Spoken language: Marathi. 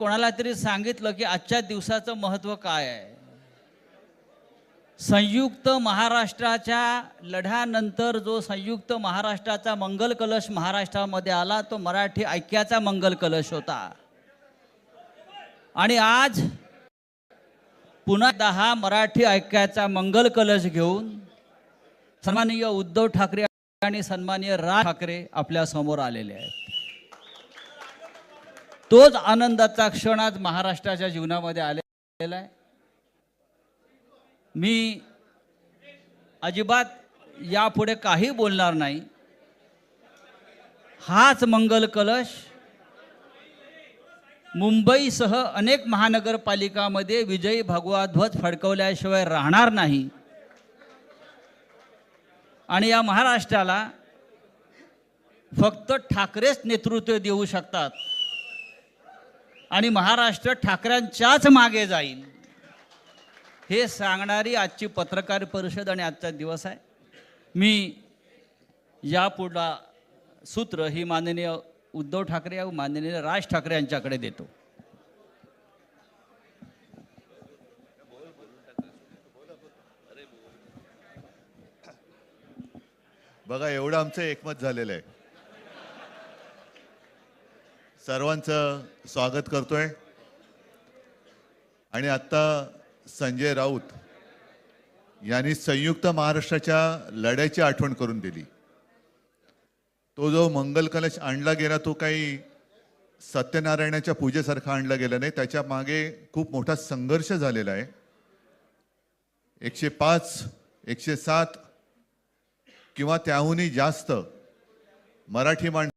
कोणाला तरी सांगितलं की आजच्या दिवसाचं महत्त्व काय आहे? संयुक्त महाराष्ट्राच्या लढ्यानंतर जो संयुक्त महाराष्ट्राचा मंगल कलश महाराष्ट्रामध्ये आला तो मराठी ऐक्याचा मंगल कलश होता. आणि आज पुन्हा दहा मराठी ऐक्याचा मंगल कलश घेऊन सन्माननीय उद्धव ठाकरे आणि सन्माननीय राज ठाकरे आपल्यासमोर आलेले आहेत. तोच आनंदाचा क्षण आज महाराष्ट्राच्या जीवनामध्ये आलेला आहे. मी अजिबात यापुढे काही बोलणार नाही. हाच मंगल कलश मुंबईसह अनेक महानगरपालिकामध्ये विजयी भगवा ध्वज फडकवल्याशिवाय राहणार नाही. आणि या महाराष्ट्राला फक्त ठाकरेच नेतृत्व देऊ शकतात. आणि महाराष्ट्र ठाकऱ्यांच्याच मागे जाईल हे सांगणारी आजची पत्रकार परिषद आणि आजचा दिवस आहे. मी यापुढला सूत्र ही माननीय उद्धव ठाकरे व माननीय राज ठाकरे यांच्याकडे देतो. बघा एवढं आमचं एकमत झालेलं आहे. सर्वांचं स्वागत करतोय. आणि आता संजय राऊत यांनी संयुक्त महाराष्ट्राच्या लढ्याची आठवण करून दिली. तो जो मंगल कलश आणला गेला तो काही सत्यनारायणाच्या पूजेसारखा आणला गेला नाही. त्याच्यामागे खूप मोठा संघर्ष झालेला आहे. एकशे पाच एकशे सात किंवा त्याहूनही जास्त मराठी माणसं